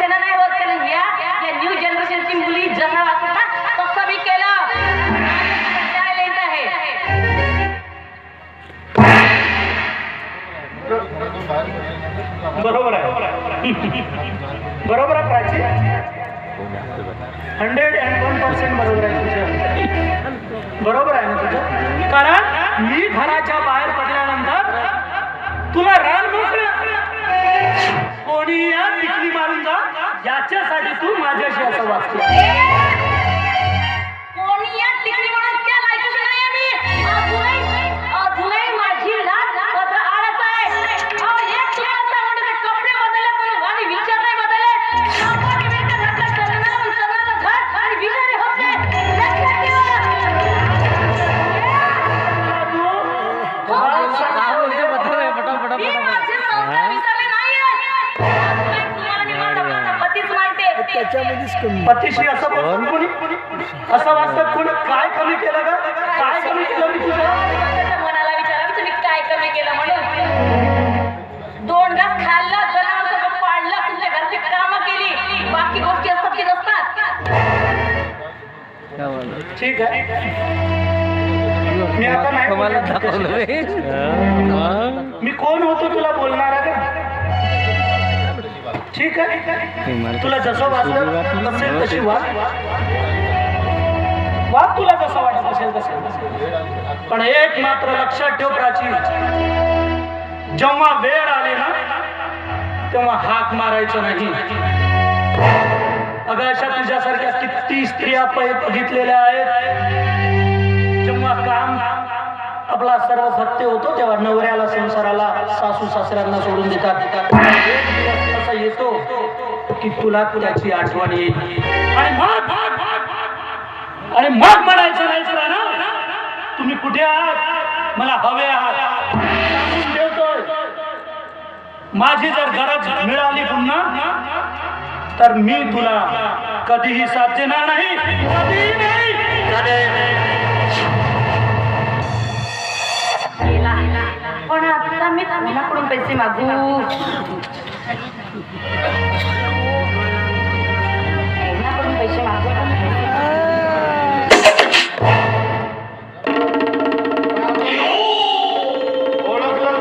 जनरेशनला नाही होत कारण या या न्यू जनरेशनची मुली जसा वाटतात. तसं मी केलं. बरोबर आहे. बरोबर आहे Prachi? Hundred and one percent बरोबर आहे तुझं. बरोबर आहे ना तुझं? कारण मी घराच्या बाहेर पडल्यानंतर तुला कोणी या टिकली मारून जा? याच्यासाठी तू माझ्याशी असं वाचतो त्याच्यामध्येच कमी. पतीशी असं बोलतो कोणी? असं वाटतं कोणी काय कमी केलं का काय कमी केलं मी मनाला विचारा की तुम्ही काय कमी केलं म्हणून. दोन घास खाल्ला तुमच्या घरची कामं केली. बाकी गोष्टी असतात की नसतात? ठीक आहे. मी आता नाही मला दाखवलं मी. कोण होतो तुला बोलणार आहे? का ठीक आहे. तुला जसं वाटलं तसेल तशी वाट. वाट तुला जसं वाटत असेल तसे पण एक मात्र लक्षात ठेव प्राची. जेव्हा वेळ आली ना तेव्हा हाक मारायचं नाही. अगं अशा तुझ्यासारख्या किती स्त्रिया बघितलेल्या आहेत. आपला सर्व सत्य होतो तेव्हा नवऱ्याला संसाराला सासू सासऱ्यांना सोडून देतात. असा येतो की तुला तुझ्याची आठवण येईल. आणि मग आणि मग म्हणायचं नाही ना. तुम्ही कुठे आहात? मला हवे आहात. ठेवतोय. माझी जर गरज मिळाली पुन्हा तर मी तुला कधीही साथ देणार नाही. कोणाकडून पैसे मागू कोणाकडून पैसे मागू ओळखलं